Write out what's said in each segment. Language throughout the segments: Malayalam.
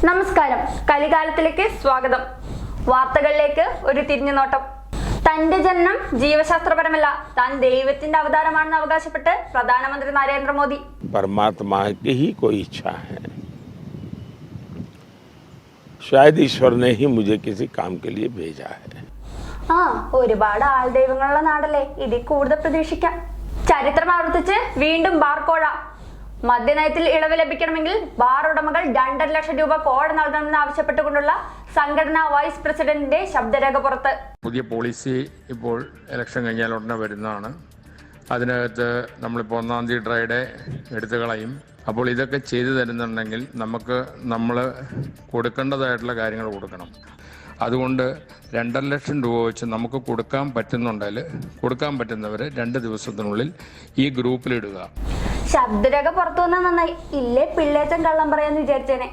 നമസ്കാരം കലികാലത്തിലേക്ക് സ്വാഗതം വാർത്തകളിലേക്ക് ഒരു തിരിഞ്ഞുനോട്ടം തന്റെ ജനനം ജീവശാസ്ത്രപരമല്ല താൻ ദൈവത്തിന്റെ അവതാരമാണെന്ന് അവകാശപ്പെട്ട് പ്രധാനമന്ത്രി നരേന്ദ്രമോദി परमात्मा की ही कोई इच्छा है शायद ईश्वर ने ही मुझे किसी काम के लिए भेजा है ആ ഒരുപാട് ആൾ ദൈവങ്ങളുള്ള നാടല്ലേ ഇതിൽ കൂടുതൽ പ്രതീക്ഷിക്കാം ചരിത്രം ആവർത്തിച്ച് വീണ്ടും ബാർ കോഴ മദ്യനയത്തിൽ ഇളവ് ലഭിക്കണമെങ്കിൽ ബാർ ഉടമകൾ രണ്ടര ലക്ഷം രൂപ കോടതി നൽകണമെന്ന് ആവശ്യപ്പെട്ടുകൊണ്ടുള്ള സംഘടനാ വൈസ് പ്രസിഡന്റിന്റെ ശബ്ദരേഖ പുറത്ത്. പുതിയ പോളിസി ഇപ്പോൾ ഇലക്ഷൻ കഴിഞ്ഞാൽ ഉടനെ വരുന്നതാണ്. അതിനകത്ത് നമ്മളിപ്പോൾ ഒന്നാം തീയതി ഡ്രൈഡേ എടുത്തു കളയും. അപ്പോൾ ഇതൊക്കെ ചെയ്തു തരുന്നുണ്ടെങ്കിൽ നമുക്ക് നമ്മൾ കൊടുക്കേണ്ടതായിട്ടുള്ള കാര്യങ്ങൾ കൊടുക്കണം. അതുകൊണ്ട് രണ്ടര ലക്ഷം രൂപ വെച്ച് നമുക്ക് കൊടുക്കാൻ പറ്റുന്നുണ്ടെങ്കിൽ കൊടുക്കാൻ പറ്റുന്നവർ രണ്ട് ദിവസത്തിനുള്ളിൽ ഈ ഗ്രൂപ്പിലിടുക. ശബ്ദരേഖ പുറത്തു വന്നാൽ നന്നായി. ഇല്ലേ പിള്ളേച്ചൻ കള്ളം പറയാന്ന് വിചാരിച്ചേനെ.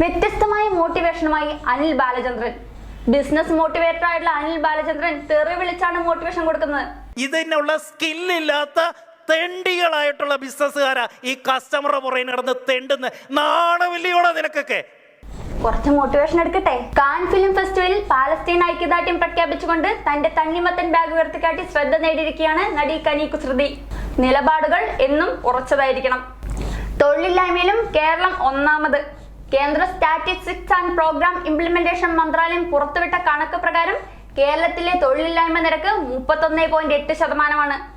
വ്യത്യസ്തമായ മോട്ടിവേഷനുമായി അനിൽ ബാലചന്ദ്രൻ. ബിസിനസ് മോട്ടിവേറ്റർ ആയിട്ടുള്ള അനിൽ ബാലചന്ദ്രൻ തെറി വിളിച്ചാണ് മോട്ടിവേഷൻ കൊടുക്കുന്നത്. ഇതിനുള്ള സ്കില്ലില്ലാത്ത തെണ്ടികളായിട്ടുള്ള ബിസിനസ്സുകാരാ ഈ കസ്റ്റമറുടെ പുറകെ നടന്ന് തെണ്ടുന്ന. നാണമില്ലയോടാ നിനക്കൊക്കെ. കുറച്ച് മോട്ടിവേഷൻ എടുക്കട്ടെ. കാൻ ഫിലിം ഫെസ്റ്റിവലിൽ പാലസ്തീൻ ഐക്യദാർഢ്യം പ്രഖ്യാപിച്ചുകൊണ്ട് തന്റെ തണ്ണിമത്തൻ ബാഗ് ഉയർത്തിക്കാട്ടി ശ്രദ്ധ നേടിയിരിക്കുകയാണ് നടി കനി കുസൃതി നിലപാടുകൾ എന്നും ഉറച്ചതായിരിക്കണം. തൊഴിലില്ലായ്മയിലും കേരളം ഒന്നാമത്. കേന്ദ്ര സ്റ്റാറ്റിസ്റ്റിക്സ് ആൻഡ് പ്രോഗ്രാം ഇംപ്ലിമെന്റേഷൻ മന്ത്രാലയം പുറത്തുവിട്ട കണക്ക് പ്രകാരം കേരളത്തിലെ തൊഴിലില്ലായ്മ നിരക്ക് മുപ്പത്തൊന്ന് പോയിന്റ് എട്ട് ശതമാനമാണ്.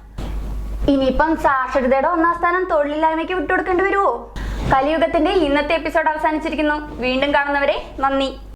ഇനിയിപ്പം സാക്ഷരതയുടെ ഒന്നാം സ്ഥാനം തൊഴിലില്ലായ്മയ്ക്ക് വിട്ടുകൊടുക്കേണ്ടി വരുമോ കലിയുഗത്തിന്റെ ഇന്നത്തെ എപ്പിസോഡ് അവസാനിച്ചിരിക്കുന്നു. വീണ്ടും കാണുന്നവരെ നന്ദി.